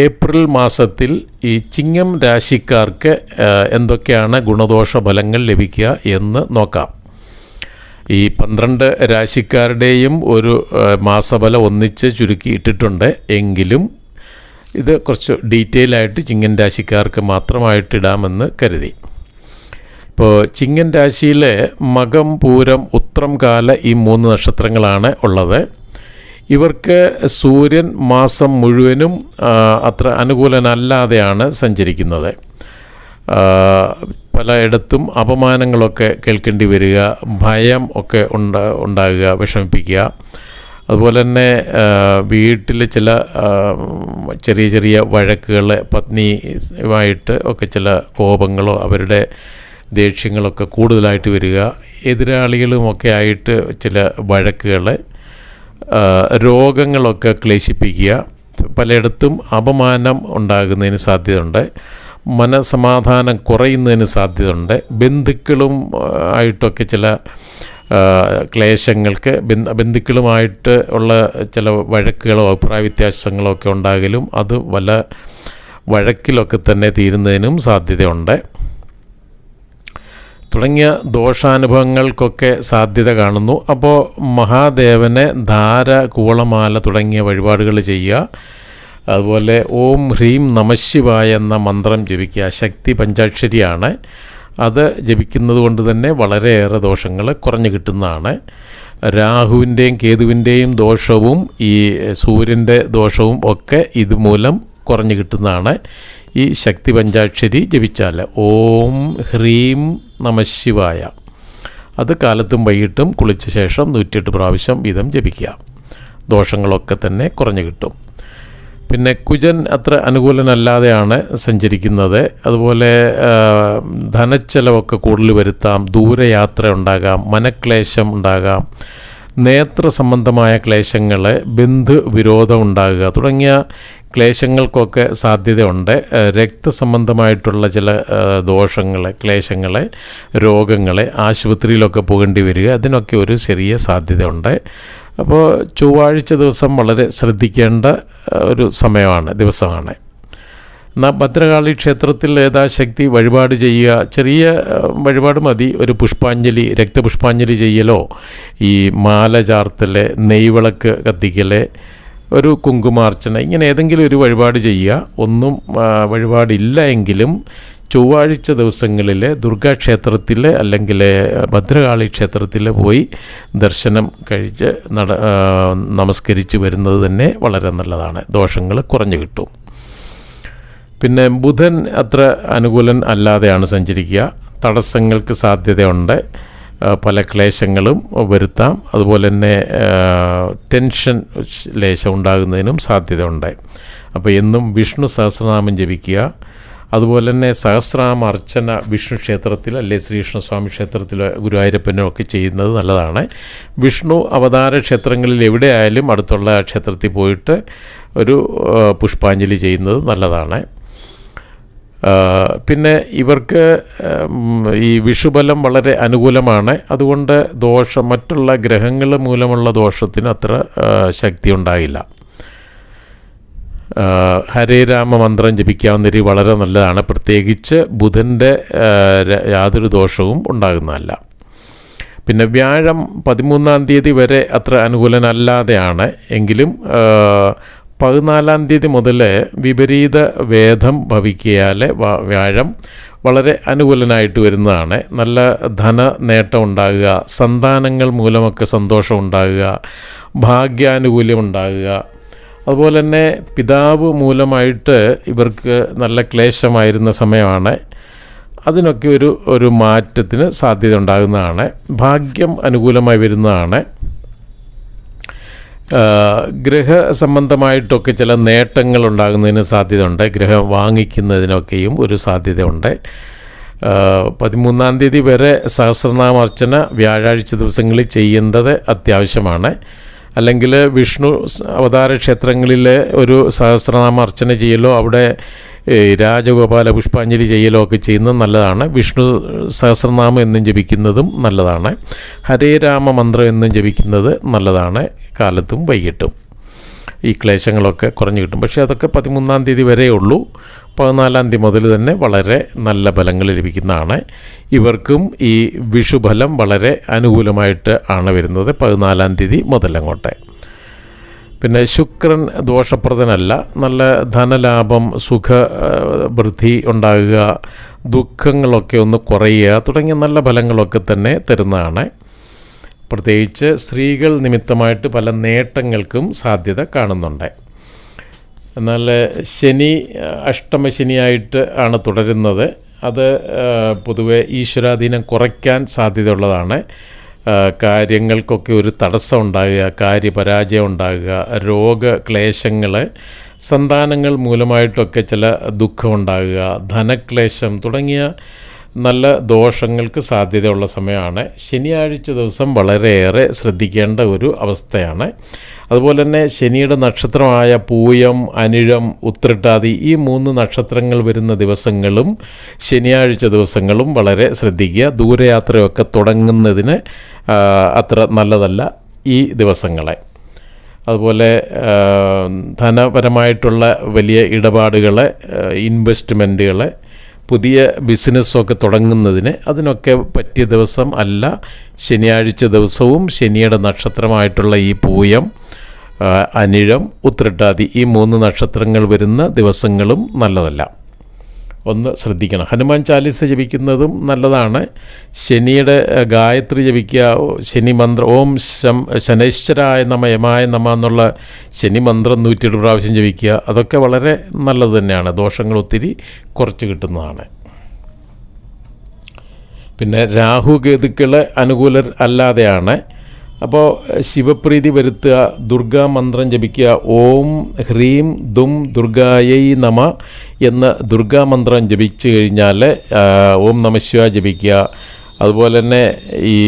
April മാസത്തിൽ ഈ ചിങ്ങം രാശിക്കാർക്ക് എന്തൊക്കെയാണ് ഗുണദോഷ ഫലങ്ങൾ ലഭിക്കുക എന്ന് നോക്കാം. ഈ പന്ത്രണ്ട് രാശിക്കാരുടെയും ഒരു മാസഫലം ഒന്നിച്ച് ചുരുക്കി ഇട്ടിട്ടുണ്ട്. എങ്കിലും ഇത് കുറച്ച് ഡീറ്റെയിൽ ആയിട്ട് ചിങ്ങൻ രാശിക്കാർക്ക് മാത്രമായിട്ട് ഇടാമെന്ന് കരുതി. ഇപ്പോൾ ചിങ്ങൻ രാശിയിലെ മകം പൂരം ഉത്രം കാല ഈ മൂന്ന് നക്ഷത്രങ്ങളാണ് ഉള്ളത്. ഇവർക്ക് സൂര്യൻ മാസം മുഴുവനും അത്ര അനുകൂലനല്ലാതെയാണ് സഞ്ചരിക്കുന്നത്. പലയിടത്തും അപമാനങ്ങളൊക്കെ കേൾക്കേണ്ടി വരിക ഭയം ഒക്കെ ഉണ്ട ഉണ്ടാകുക വിഷമിപ്പിക്കുക. അതുപോലെ തന്നെ വീട്ടിൽ ചില ചെറിയ ചെറിയ വഴക്കുകൾ പത്നിയുമായിട്ട് ഒക്കെ ചില കോപങ്ങളോ അവരുടെ ദേഷ്യങ്ങളൊക്കെ കൂടുതലായിട്ട് വരിക. എതിരാളികളുമൊക്കെ ആയിട്ട് ചില വഴക്കുകൾ രോഗങ്ങളൊക്കെ ക്ലേശിപ്പിക്കുക. പലയിടത്തും അപമാനം ഉണ്ടാകുന്നതിന് സാധ്യതയുണ്ട്. മനസമാധാനം കുറയുന്നതിന് സാധ്യതയുണ്ട്. ബന്ധുക്കളും ആയിട്ടൊക്കെ ചില ക്ലേശങ്ങൾക്ക് ബന്ധ- ബന്ധുക്കളുമായിട്ട് ഉള്ള ചില വഴക്കുകളോ അഭിപ്രായ വ്യത്യാസങ്ങളോ ഒക്കെ ഉണ്ടാകലും അത് വല്ല വഴക്കിലൊക്കെ തന്നെ തീരുന്നതിനും സാധ്യതയുണ്ട്. തുടങ്ങിയ ദോഷാനുഭവങ്ങൾക്കൊക്കെ സാധ്യത കാണുന്നു. അപ്പോൾ മഹാദേവനെ ധാര കൂളമാല തുടങ്ങിയ വഴിപാടുകൾ ചെയ്യുക. അതുപോലെ ഓം ഹ്രീം നമശിവായ എന്ന മന്ത്രം ജപിക്കുക. ശക്തി പഞ്ചാക്ഷരിയാണ്. അത് ജപിക്കുന്നത് കൊണ്ട് തന്നെ വളരെയേറെ ദോഷങ്ങൾ കുറഞ്ഞു കിട്ടുന്നതാണ്. രാഹുവിന്റെയും കേതുവിന്റെയും ദോഷവും ഈ സൂര്യന്റെ ദോഷവും ഒക്കെ ഇതുമൂലം കുറഞ്ഞു കിട്ടുന്നതാണ്. ഈ ശക്തി പഞ്ചാക്ഷരി ജപിച്ചാൽ ഓം ഹ്രീം നമശിവായ അത് കാലത്തും വൈകിട്ടും കുളിച്ച ശേഷം നൂറ്റിയെട്ട് പ്രാവശ്യം വീതം ജപിക്കുക. ദോഷങ്ങളൊക്കെ തന്നെ കുറഞ്ഞു കിട്ടും. പിന്നെ കുജൻ അത്ര അനുകൂലനല്ലാതെയാണ് സഞ്ചരിക്കുന്നത്. അതുപോലെ ധനച്ചെലവൊക്കെ കൂടുതൽ വരുത്താം ദൂരയാത്ര ഉണ്ടാകാം മനക്ലേശം ഉണ്ടാകാം. നേത്ര സംബന്ധമായ ക്ലേശങ്ങൾ ബന്ധു വിരോധം ഉണ്ടാകുക തുടങ്ങിയ ക്ലേശങ്ങൾക്കൊക്കെ സാധ്യതയുണ്ട്. രക്തസംബന്ധമായിട്ടുള്ള ചില ദോഷങ്ങൾ ക്ലേശങ്ങൾ രോഗങ്ങൾ ആശുപത്രിയിലൊക്കെ പോകേണ്ടി വരിക അതിനൊക്കെ ഒരു ചെറിയ സാധ്യതയുണ്ട്. അപ്പോൾ ചൊവ്വാഴ്ച ദിവസം വളരെ ശ്രദ്ധിക്കേണ്ട ഒരു സമയമാണ് ദിവസമാണ്. ഭദ്രകാളി ക്ഷേത്രത്തിൽ യഥാശക്തി വഴിപാട് ചെയ്യുക? ചെറിയ വഴിപാട് മതി. ഒരു പുഷ്പാഞ്ജലി രക്തപുഷ്പാഞ്ജലി ചെയ്യലോ? ഈ മാല ചാർത്തൽ നെയ്വിളക്ക് കത്തിക്കൽ ഒരു കുങ്കുമാർച്ചന ഇങ്ങനെ ഏതെങ്കിലും ഒരു വഴിപാട് ചെയ്യുക. ഒന്നും വഴിപാടില്ല എങ്കിലും ചൊവ്വാഴ്ച ദിവസങ്ങളിൽ ദുർഗാക്ഷേത്രത്തിൽ അല്ലെങ്കിൽ ഭദ്രകാളി ക്ഷേത്രത്തിൽ പോയി ദർശനം കഴിച്ച് നട നമസ്കരിച്ച് വരുന്നത് തന്നെ വളരെ നല്ലതാണ്. ദോഷങ്ങൾ കുറഞ്ഞു കിട്ടും. പിന്നെ ബുധൻ അത്ര അനുകൂലൻ അല്ലാതെയാണ് സഞ്ചരിക്കുക. തടസ്സങ്ങൾക്ക് സാധ്യതയുണ്ട്. പല ക്ലേശങ്ങളും വരുത്താം. അതുപോലെ തന്നെ ടെൻഷൻ ലേശം ഉണ്ടാകുന്നതിനും സാധ്യതയുണ്ട്. അപ്പോൾ എന്നും വിഷ്ണു സഹസ്രനാമം ജപിക്കുക. അതുപോലെ തന്നെ സഹസ്രനാമ അർച്ചന വിഷ്ണു ക്ഷേത്രത്തിൽ അല്ലെ ശ്രീകൃഷ്ണസ്വാമി ക്ഷേത്രത്തിൽ ഗുരുവായൂരപ്പനും ഒക്കെ ചെയ്യുന്നത് നല്ലതാണ്. വിഷ്ണു അവതാര ക്ഷേത്രങ്ങളിൽ എവിടെയായാലും അടുത്തുള്ള ക്ഷേത്രത്തിൽ പോയിട്ട് ഒരു പുഷ്പാഞ്ജലി ചെയ്യുന്നത് നല്ലതാണ്. പിന്നെ ഇവർക്ക് ഈ വിഷുബലം വളരെ അനുകൂലമാണ്. അതുകൊണ്ട് ദോഷം മറ്റുള്ള ഗ്രഹങ്ങൾ മൂലമുള്ള ദോഷത്തിന് അത്ര ശക്തി ഉണ്ടായില്ല. ഹരേ രാമ മന്ത്രം ജപിക്കാവുന്ന രീതി വളരെ നല്ലതാണ്. പ്രത്യേകിച്ച് ബുധന്റെ യാതൊരു ദോഷവും ഉണ്ടാകുന്നതല്ല. പിന്നെ വ്യാഴം പതിമൂന്നാം തീയതി വരെ അത്ര അനുകൂലനല്ലാതെയാണ്. എങ്കിലും പതിനാലാം തീയതി മുതൽ വിപരീത വേദം ഭവിക്കയാൽ വ്യാഴം വളരെ അനുകൂലനായിട്ട് വരുന്നതാണ്. നല്ല ധന നേട്ടം ഉണ്ടാകുക സന്താനങ്ങൾ മൂലമൊക്കെ സന്തോഷം ഉണ്ടാകുക ഭാഗ്യാനുകൂല്യം ഉണ്ടാകുക. അതുപോലെ തന്നെ പിതാവ് മൂലമായിട്ട് ഇവർക്ക് നല്ല ക്ലേശമായിരുന്ന സമയമാണ്. അതിനൊക്കെ ഒരു ഒരു മാറ്റത്തിന് സാധ്യത ഉണ്ടാകുന്നതാണ്. ഭാഗ്യം അനുകൂലമായി വരുന്നതാണ്. ഗ്രഹ സംബന്ധമായിട്ടൊക്കെ ചില നേട്ടങ്ങൾ ഉണ്ടാകുന്നതിന് സാധ്യതയുണ്ട്. ഗ്രഹം വാങ്ങിക്കുന്നതിനൊക്കെയും ഒരു സാധ്യതയുണ്ട്. പതിമൂന്നാം തീയതി വരെ സഹസ്രനാമർച്ചന വ്യാഴാഴ്ച ദിവസങ്ങളിൽ ചെയ്യേണ്ടത് അത്യാവശ്യമാണ്. അല്ലെങ്കിൽ വിഷ്ണു അവതാര ക്ഷേത്രങ്ങളിലെ ഒരു സഹസ്രനാമ അർച്ചന ചെയ്യലോ അവിടെ രാജഗോപാല പുഷ്പാഞ്ജലി ചെയ്യലോ ഒക്കെ ചെയ്യുന്നത് നല്ലതാണ്. വിഷ്ണു സഹസ്രനാമം എന്നും ജപിക്കുന്നതും നല്ലതാണ്. ഹരേ രാമ മന്ത്രം എന്നും ജപിക്കുന്നത് നല്ലതാണ്. കാലത്തും വൈകിട്ടും. ഈ ക്ലേശങ്ങളൊക്കെ കുറഞ്ഞു കിട്ടും. പക്ഷേ അതൊക്കെ പതിമൂന്നാം തീയതി വരെ ഉള്ളൂ. പതിനാലാം തീയതി മുതൽ തന്നെ വളരെ നല്ല ഫലങ്ങൾ ലഭിക്കുന്നതാണ്. ഇവർക്കും ഈ വിഷുഫലം വളരെ അനുകൂലമായിട്ട് ആണ് വരുന്നത് പതിനാലാം തീയതി മുതലങ്ങോട്ടെ പിന്നെ ശുക്രൻ ദോഷപ്രദനല്ല. നല്ല ധനലാഭം സുഖ ആ, വൃദ്ധി ഉണ്ടാകുക ദുഃഖങ്ങളൊക്കെ ഒന്ന് കുറയുക തുടങ്ങിയ നല്ല ഫലങ്ങളൊക്കെ തന്നെ തരുന്നതാണ്. പ്രത്യേകിച്ച് സ്ത്രീകൾ നിമിത്തമായിട്ട് പല നേട്ടങ്ങൾക്കും സാധ്യത കാണുന്നുണ്ട്. എന്നാൽ ശനി അഷ്ടമശനിയായിട്ട് ആണ് തുടരുന്നത്. അത് പൊതുവെ ഈശ്വരാധീനം കുറയ്ക്കാൻ സാധ്യതയുള്ളതാണ്. കാര്യങ്ങൾക്കൊക്കെ ഒരു തടസ്സം ഉണ്ടാകുക കാര്യപരാജയം ഉണ്ടാകുക രോഗക്ലേശങ്ങൾ സന്താനങ്ങൾ മൂലമായിട്ടൊക്കെ ചില ദുഃഖമുണ്ടാകുക ധനക്ലേശം തുടങ്ങിയ നല്ല ദോഷങ്ങൾക്ക് സാധ്യതയുള്ള സമയമാണ്. ശനിയാഴ്ച ദിവസം വളരെയേറെ ശ്രദ്ധിക്കേണ്ട ഒരു അവസ്ഥയാണ്. അതുപോലെ തന്നെ ശനിയുടെ നക്ഷത്രമായ പൂയം അനിഴം ഉത്രട്ടാതി ഈ മൂന്ന് നക്ഷത്രങ്ങൾ വരുന്ന ദിവസങ്ങളും ശനിയാഴ്ച ദിവസങ്ങളും വളരെ ശ്രദ്ധിക്കുക. ദൂരയാത്രയൊക്കെ തുടങ്ങുന്നതിന് അത്ര നല്ലതല്ല ഈ ദിവസങ്ങളെ. അതുപോലെ ധനപരമായിട്ടുള്ള വലിയ ഇടപാടുകളെ ഇൻവെസ്റ്റ്മെന്റുകൾ പുതിയ ബിസിനസ്സൊക്കെ തുടങ്ങുന്നതിന് അതിനൊക്കെ പറ്റിയ ദിവസം അല്ല ശനിയാഴ്ച ദിവസവും ശനിയുടെ നക്ഷത്രമായിട്ടുള്ള ഈ പൂയം അനിഴം ഉത്രട്ടാതി ഈ മൂന്ന് നക്ഷത്രങ്ങൾ വരുന്ന ദിവസങ്ങളും നല്ലതല്ല. ഒന്ന് ശ്രദ്ധിക്കണം. ഹനുമാൻ ചാലിസ ജപിക്കുന്നതും നല്ലതാണ്. ശനിയുടെ ഗായത്രി ജപിക്കുക ശനി മന്ത്രം ഓം ശം ശനൈശ്വരായ നമ യമായ നമ എന്നുള്ള ശനി മന്ത്രം നൂറ്റിയെട്ട് പ്രാവശ്യം ജപിക്കുക. അതൊക്കെ വളരെ നല്ലത് തന്നെയാണ്. ദോഷങ്ങൾ ഒത്തിരി കുറച്ച് കിട്ടുന്നതാണ്. പിന്നെ രാഹു കേതുക്കൾ അനുകൂലർ അല്ലാതെയാണ് അപ്പോൾ ശിവപ്രീതി വരുത്തുക ദുർഗാ മന്ത്രം ജപിക്കുക ഓം ഹ്രീം ദും ദുർഗായൈ നമ എന്ന ദുർഗാ മന്ത്രം ജപിച്ചു കഴിഞ്ഞാൽ ഓം നമശിവ ജപിക്കുക. അതുപോലെ തന്നെ ഈ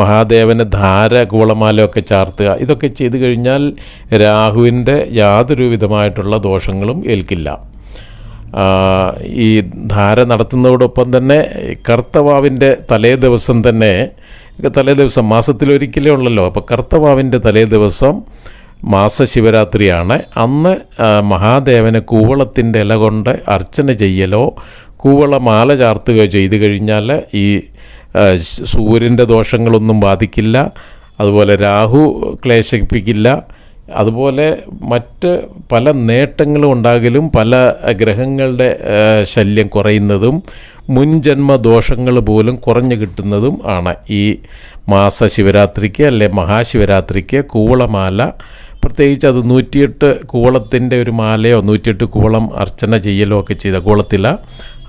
മഹാദേവന് ധാര കൂളമാലയൊക്കെ ചാർത്തുക. ഇതൊക്കെ ചെയ്തു കഴിഞ്ഞാൽ രാഹുവിന്റെ യാതൊരു വിധമായിട്ടുള്ള ദോഷങ്ങളും ഏൽക്കില്ല. ഈ ധാര നടത്തുന്നതോടൊപ്പം തന്നെ കർത്തവാവിന്റെ തലേ ദിവസം തന്നെ തലേ ദിവസം മാസത്തിലൊരിക്കലേ ഉള്ളല്ലോ. അപ്പോൾ കർത്തവാവിന്റെ തലേ ദിവസം മാസ ശിവരാത്രിയാണ് അന്ന് മഹാദേവന് കൂവളത്തിന്റെ ഇല കൊണ്ട് അർച്ചന ചെയ്യലോ കൂവള മാല ചാർത്തുകയോ ചെയ്തു കഴിഞ്ഞാൽ ഈ സൂര്യന്റെ ദോഷങ്ങളൊന്നും ബാധിക്കില്ല. അതുപോലെ രാഹു ക്ലേശിപ്പിക്കില്ല. അതുപോലെ മറ്റ് പല നേട്ടങ്ങളും ഉണ്ടാകലും പല ഗ്രഹങ്ങളുടെ ശല്യം കുറയുന്നതും മുൻജന്മ ദോഷങ്ങൾ പോലും കുറഞ്ഞു കിട്ടുന്നതും ആണ്. ഈ മാസ ശിവരാത്രിക്ക് അല്ലെ മഹാശിവരാത്രിക്ക് കൂവളമാല പ്രത്യേകിച്ച് അത് നൂറ്റിയെട്ട് കൂവളത്തിന്റെ ഒരു മാലയോ നൂറ്റിയെട്ട് കൂവളം അർച്ചന ചെയ്യലോ ഒക്കെ ചെയ്ത കൂവളത്തില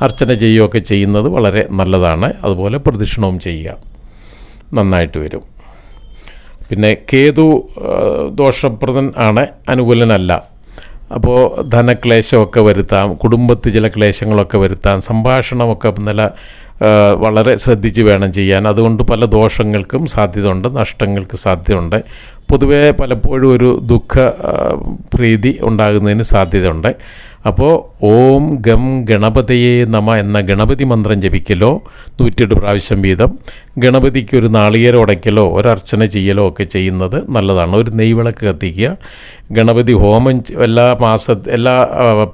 അർച്ചന ചെയ്യുകയൊക്കെ ചെയ്യുന്നത് വളരെ നല്ലതാണ്. അതുപോലെ പ്രദക്ഷിണവും ചെയ്യുക. നന്നായിട്ട് വരും. പിന്നെ കേതു ദോഷപ്രദൻ ആണ് അനുകൂലനല്ല. അപ്പോൾ ധനക്ലേശമൊക്കെ വരുത്താം കുടുംബത്തിൽ ചില ക്ലേശങ്ങളൊക്കെ വരുത്താം സംഭാഷണമൊക്കെ നല്ല വളരെ ശ്രദ്ധിച്ച് വേണം ചെയ്യാൻ. അതുകൊണ്ട് പല ദോഷങ്ങൾക്കും സാധ്യതയുണ്ട് നഷ്ടങ്ങൾക്ക് സാധ്യതയുണ്ട്. പൊതുവേ പലപ്പോഴും ഒരു ദുഃഖ പ്രീതി ഉണ്ടാകുന്നതിന് സാധ്യതയുണ്ട്. അപ്പോൾ ഓം ഗം ഗണപതയെ നമ എന്ന ഗണപതി മന്ത്രം ജപിക്കലോ നൂറ്റിയെട്ട് പ്രാവശ്യം വീതം ഗണപതിക്ക് ഒരു നാളികേരം ഉടയ്ക്കലോ ഒരർച്ചന ചെയ്യലോ ഒക്കെ ചെയ്യുന്നത് നല്ലതാണ്. ഒരു നെയ്വിളക്ക് കത്തിക്കുക. ഗണപതി ഹോമം എല്ലാ മാസ എല്ലാ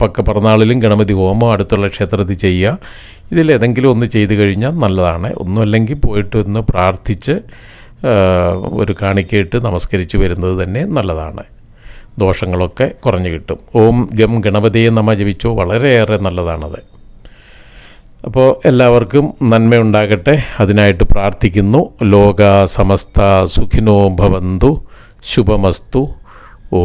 പക്ക പിറന്നാളിലും ഗണപതി ഹോമം അടുത്തുള്ള ക്ഷേത്രത്തിൽ ചെയ്യുക. ഇതിലേതെങ്കിലും ഒന്ന് ചെയ്തു കഴിഞ്ഞാൽ നല്ലതാണ്. ഒന്നുമല്ലെങ്കിൽ പോയിട്ട് ഒന്ന് പ്രാർത്ഥിച്ച് ഒരു കാണിക്കയിട്ട് നമസ്കരിച്ച് വരുന്നത് തന്നെ നല്ലതാണ്. ദോഷങ്ങളൊക്കെ കുറഞ്ഞു കിട്ടും. ഓം ഗം ഗണപതിയെ നമ ജപിച്ചോ വളരെയേറെ നല്ലതാണത്. അപ്പോൾ എല്ലാവർക്കും നന്മയുണ്ടാകട്ടെ അതിനായിട്ട് പ്രാർത്ഥിക്കുന്നു. ലോക സമസ്ത സുഖിനോ ഭവന്തു. ശുഭമസ്തു. ഓ